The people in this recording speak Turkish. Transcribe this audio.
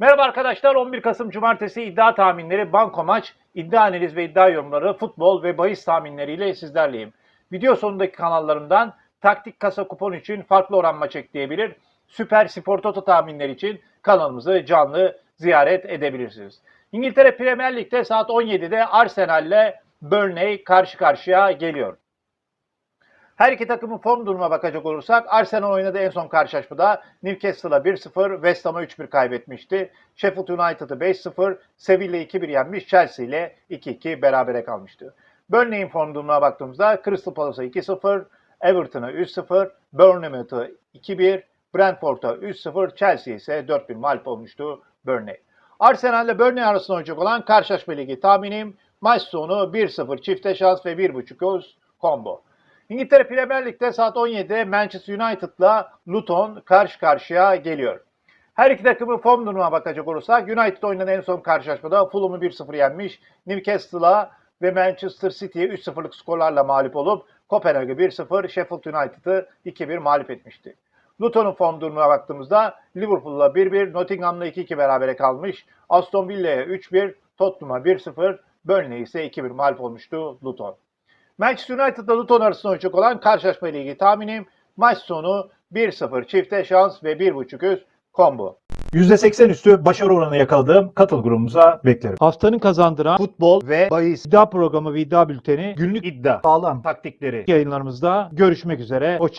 Merhaba arkadaşlar 11 Kasım Cumartesi iddia tahminleri, banko maç, iddia analiz ve iddia yorumları, futbol ve bahis tahminleriyle sizlerleyim. Video sonundaki kanallarımdan taktik kasa kupon için farklı oran maç ekleyebilir. Süper Spor Toto tahminleri için kanalımızı canlı ziyaret edebilirsiniz. İngiltere Premier Lig'de saat 17'de Arsenal ile Burnley karşı karşıya geliyor. Her iki takımın form durumuna bakacak olursak Arsenal oynadığı en son karşılaşmada Newcastle'a 1-0, West Ham'a 3-1 kaybetmişti. Sheffield United'ı 5-0, Sevilla 2-1 yenmiş, Chelsea ile 2-2 berabere kalmıştı. Burnley'in form durumuna baktığımızda Crystal Palace'a 2-0, Everton'a 3-0, Bournemouth'a 2-1, Brentford'a 3-0, Chelsea ise 4-1 mağlup olmuştu Burnley. Arsenal ile Burnley arasında oynayacak olan karşılaşma ligi tahminim maç sonu 1-0 çifte şans ve 1.5 göz combo. İngiltere Premier Lig'de saat 17'de Manchester United'la Luton karşı karşıya geliyor. Her iki takımın form durumuna bakacak olursak United oynanan en son karşılaşmada Fulham'ı 1-0 yenmiş. Newcastle'a ve Manchester City'ye 3-0'lık skorlarla mağlup olup Kopenhag'ı 1-0, Sheffield United'ı 2-1 mağlup etmişti. Luton'un form durumuna baktığımızda Liverpool'la 1-1, Nottingham'la 2-2 berabere kalmış. Aston Villa'ya 3-1, Tottenham'a 1-0, Burnley ise 2-1 mağlup olmuştu Luton. Manchester United'la Luton arasında oynayacak olan karşılaşma ile ilgili tahminim maç sonu 1-0 çifte şans ve 1.5 üst combo. %80 üstü başarı oranı yakaladığım katıl grubumuza beklerim. Haftanın kazandıran Futbol ve bahis iddia programı ve iddia bülteni günlük iddia sağlam taktikleri yayınlarımızda görüşmek üzere. Hoşçakalın.